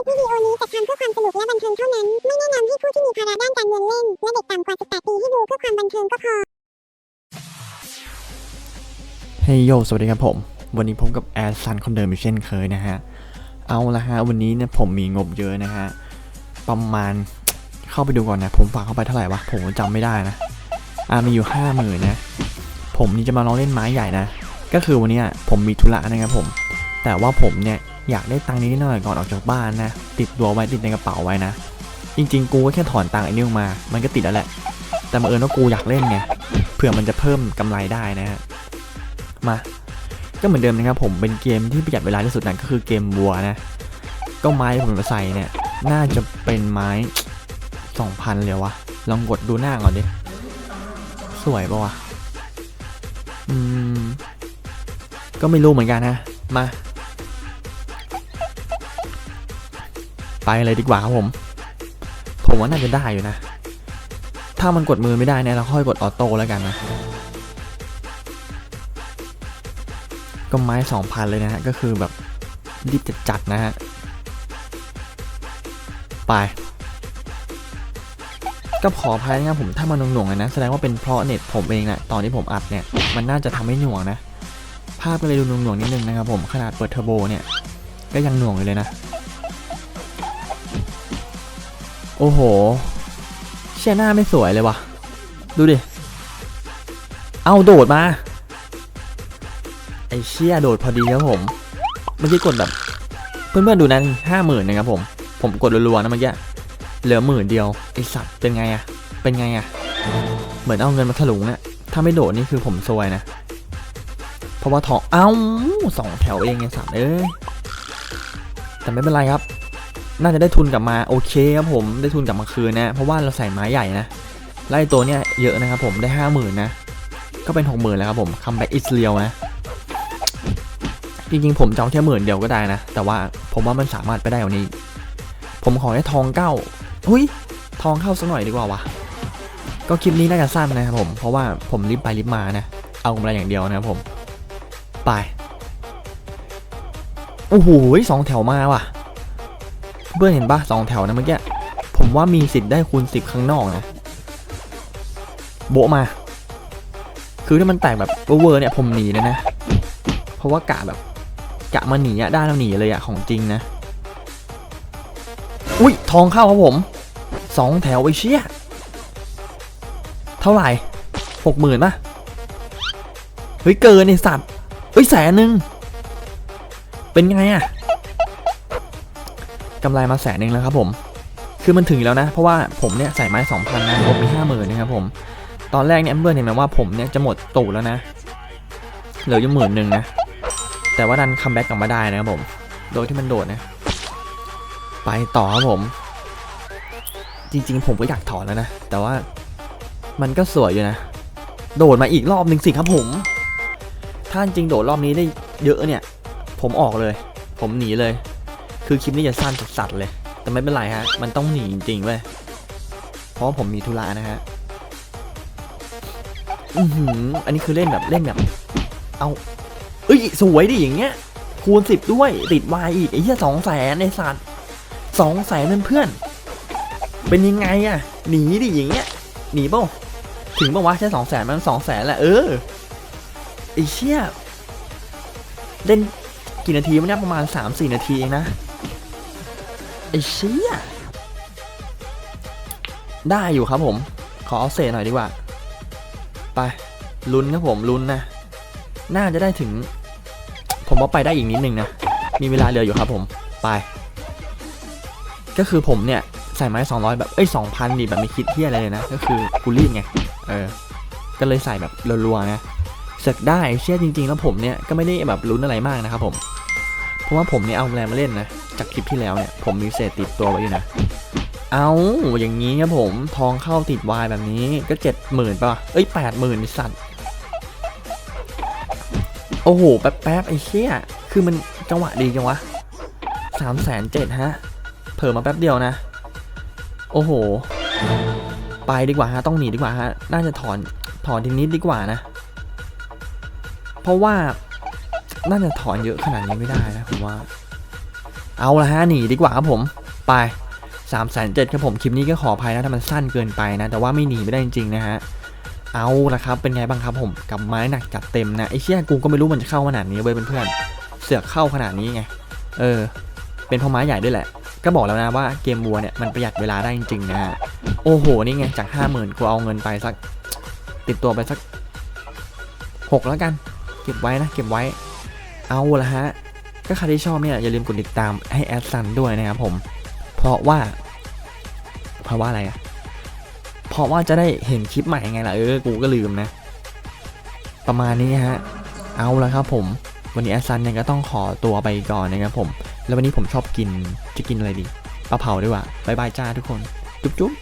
ลิปวิดีโอนี้จัดทำเพื่อความสนุกและบันเทิงเท่านั้น ไม่แนะนำให้ผู้ที่มีภาระด้านการเงินเล่น และเด็กต่ำกว่า 18 ปีให้ดูเพื่อความบันเทิงก็พอเฮ้ยโย สวัสดีครับผม วันนี้พบกับแอดซันคนเดิมอีกเช่นเคยนะฮะ เอาละฮะ วันนี้เนี่ยผมมีงบเยอะนะฮะ ประมาณ เข้าไปดูก่อนนะ ผมฝากเข้าไปเท่าไหร่วะ ผมจำไม่ได้นะ อ่า มีอยู่ห้าหมื่นนะ ผมนี่จะมาลองเล่นไม้ใหญ่นะ ก็คือวันนี้ผมมีธุระนะครับผม แต่ว่าผมเนี่ย อยากได้ตังค์นิดหน่อยก่อนออกจากบ้านนะ ติดตัวไว้ติดในกระเป๋าไว้นะ จริง ๆ กูก็แค่ถอนตังค์ไอ้นี่ออกมา มันก็ติดแล้วแหละ แต่มาเอิญว่ากูอยากเล่นไง เผื่อมันจะเพิ่มกำไรได้นะฮะ มา ก็เหมือนเดิมนะครับผมเป็นเกมที่ประหยัดเวลาที่สุดนั่นก็คือเกมวัวนะ ก็ไม้ที่ผมมาใส่เนี่ย น่าจะเป็นไม้2,000เลยวะ ลองกดดูหน้าก่อนดิ สวยปะวะ อืม ก็ไม่รู้เหมือนกันนะ มา ไปเลยดีกว่าครับผม ผมว่าน่าจะได้อยู่นะ ถ้ามันกดมือไม่ได้เนี่ยเราค่อยกดออโต้แล้วกันนะ ก็ไม้สองพันเลยนะฮะ ก็คือแบบรีบจัดๆนะฮะ ไปก็ขออภัยนะครับผมถ้ามันหน่วงๆนะแสดงว่าเป็นเพราะเน็ตผมเองนะตอนที่ผมอัดเนี่ยมันน่าจะทำให้หน่วงนะ ภาพก็เลยดูหน่วงๆนิดนึงนะครับผมขนาดเปิดเทอร์โบเนี่ยก็ยังหน่วงอยู่เลยนะ โอ้โห เชี่ยหน้าไม่สวยเลยวะดูดิ เอาโดดมา ไอเชี่ยโดดพอดีครับผม เมื่อกี้กดแบบ เพื่อนๆดูนั้นห้าหมื่นนะครับผม ผมกดรัวๆนะเมื่อกี้ เหลือหมื่นเดียว ไอสัตว์เป็นไงอะเป็นไงอะเหมือนเอาเงินมาถลุงอะถ้าไม่โดดนี่คือผมซวยนะ เพราะว่าทอง เอ้าสองแถวเองไงสัตว์เอ้ยแต่ไม่เป็นไรครับ น่าจะได้ทุนกลับมาโอเคครับผมได้ทุนกลับมาคืนนะเพราะว่าเราใส่ไม้ใหญ่นะไล่ตัวเนี้ยเยอะนะครับผมได้ห้าหมื่นนะ ก็เป็นหกหมื่นแล้วครับผมคัมแบ็กอิสเรียวนะจริงๆผมจะเอาแค่หมื่นเดียวก็ได้นะ แต่ว่าผมว่ามันสามารถไปได้กว่านี้ ผมขอให้ทองเก้าหุยทองเข้าสักหน่อยดีกว่าวะก็คลิปนี้น่าจะสั้นนะครับผม เพราะว่าผมรีบไปรีบมานะ เอากำไรอย่างเดียวนะครับผม ไป โอ้โหสองแถวมาว่ะ เพื่อนเห็นปะสองแถวนะเมื่อกี้ ผมว่ามีสิทธิ์ได้คูณสิบข้างนอกนะ โบะมา คือถ้ามันแตกแบบเวอร์เนี่ยผมหนีเลยนะ เพราะว่ากะแบบกะมาหนีอะได้แล้วหนีเลยอะของจริงนะ อุ้ยทองเข้าครับผมสองแถวไอ้เชี่ยเท่าไหร่หกหมื่นป่ะ เฮ้ยเกินไอสัตว์ เฮ้ยแสนหนึ่งเป็นไงอะ กำไรมาแสนหนึ่งแล้วครับผม คือมันถึงแล้วนะ เพราะว่าผมเนี่ยใส่ไม้สองพันนะผมมีห้าหมื่นนะครับผม ตอนแรกเนี่ยเพื่อนเห็นไหมว่าผมเนี่ยจะหมดตูดแล้วนะ เหลืออยู่หมื่นหนึ่งนะ แต่ว่าดันคัมแบ็กกลับมาได้นะครับผม โดยที่มันโดดนะ ไปต่อครับผม จริง ๆ ผมก็อยากถอนแล้วนะ แต่ว่ามันก็สวยอยู่นะ โดดมาอีกรอบหนึ่งสิครับผม ถ้าจริงโดดรอบนี้ได้เยอะเนี่ย ผมออกเลย ผมหนีเลย คือคลิปนี้จะสั้นสัดๆเลย แต่ไม่เป็นไรฮะ มันต้องหนีจริงๆเว้ย เพราะว่าผมมีธุระนะฮะ อือหือ อันนี้คือเล่นแบบเล่นแบบ เอา เอ้ย สวยดิอย่างเงี้ย คูณสิบด้วย ติดวายอีกไอ้เหี้ยสองแสนไอ้สัตว์สองแสนเพื่อน เป็นยังไงอะหนีดิอย่างเงี้ย หนีเปล่าถึงป่าวะใช่สองแสนมันสองแสนแหละเออไอ้เชี่ยเล่นกี่นาทีมันเนี่ยประมาณสามสี่นาทีเองนะ ไอ้เชี่ยได้อยู่ครับผม ขอเอาเศษหน่อยดีกว่า ไปลุ้นครับผมลุ้นนะ น่าจะได้ถึง ผมว่าไปได้อีกนิดนึงนะ มีเวลาเหลืออยู่ครับผม ไป ก็คือผมเนี่ย ใส่ไม้200 แบบ เอ้ย2,000ดิแบบไม่คิดเที่ยอะไรเลยนะ ก็คือกูรีดไง เออ ก็เลยใส่แบบรัวๆนะเสกได้เชื่อจริง ๆ แล้วผมเนี่ย ก็ไม่ได้แบบลุ้นอะไรมากนะครับผม เพราะว่าผมเนี่ยเอาแรงมาเล่นนะ จากคลิปที่แล้วเนี่ย ผมมีเศษติดตัวไว้อยู่นะ เอาอย่างนี้ครับผมทองเข้าติดวายแบบนี้ก็เจ็ดหมื่นป่ะ เอ้ยแปดหมื่นสัตว์ โอ้โห แป๊บๆไอ้เชี่ยคือมันจังหวะดีจังวะสามแสนเจ็ดฮะเพิ่มมาแป๊บเดียวนะ โอ้โห ไปดีกว่าฮะ ต้องหนีดีกว่าฮะ น่าจะถอนถอนทีนิดดีกว่านะ เพราะว่าน่าจะถอนเยอะขนาดนี้ไม่ได้นะผมว่า เอาละฮะหนีดีกว่าครับผมไป3ามแสนเจ็ดครับผมคลิปนี้ก็ขออภัยนะถ้ามันสั้นเกินไปนะ แต่ว่าไม่หนีไม่ได้จริงๆนะฮะเอาละครับเป็นไงบ้างครับผมกับไม้หนักจัดเต็มนะไอ้เชี่ยกูก็ไม่รู้มันจะเข้าขนาดนี้เว้ยเพื่อนเสือกเข้าขนาดนี้ไงเออ เป็นเพราะไม้ใหญ่ด้วยแหละ ก็บอกแล้วนะว่าเกมวัวเนี่ยมันประหยัดเวลาได้จริงๆนะฮะโอ้โหนี่ไงจาก 5 0,000กูเอาเงินไปสัก ติดตัวไปสัก 6 แล้วกัน เก็บไว้นะ เก็บไว้เอาละฮะ ก็ใครที่ชอบเนี่ยอย่าลืมกดติดตามให้แอดซันด้วยนะครับผม เพราะว่า เพราะว่าอะไรอะเพราะว่าจะได้เห็นคลิปใหม่ไงล่ะเออ กูก็ลืมนะ ประมาณนี้ฮะ เอาละครับผม วันนี้แอดซันเนี่ยก็ต้องขอตัวไปก่อนนะครับผม แล้ววันนี้ผมชอบกิน จะกินอะไรดีปลาเผาดีกว่าบายบายจ้าทุกคน จุ๊บจุ๊บ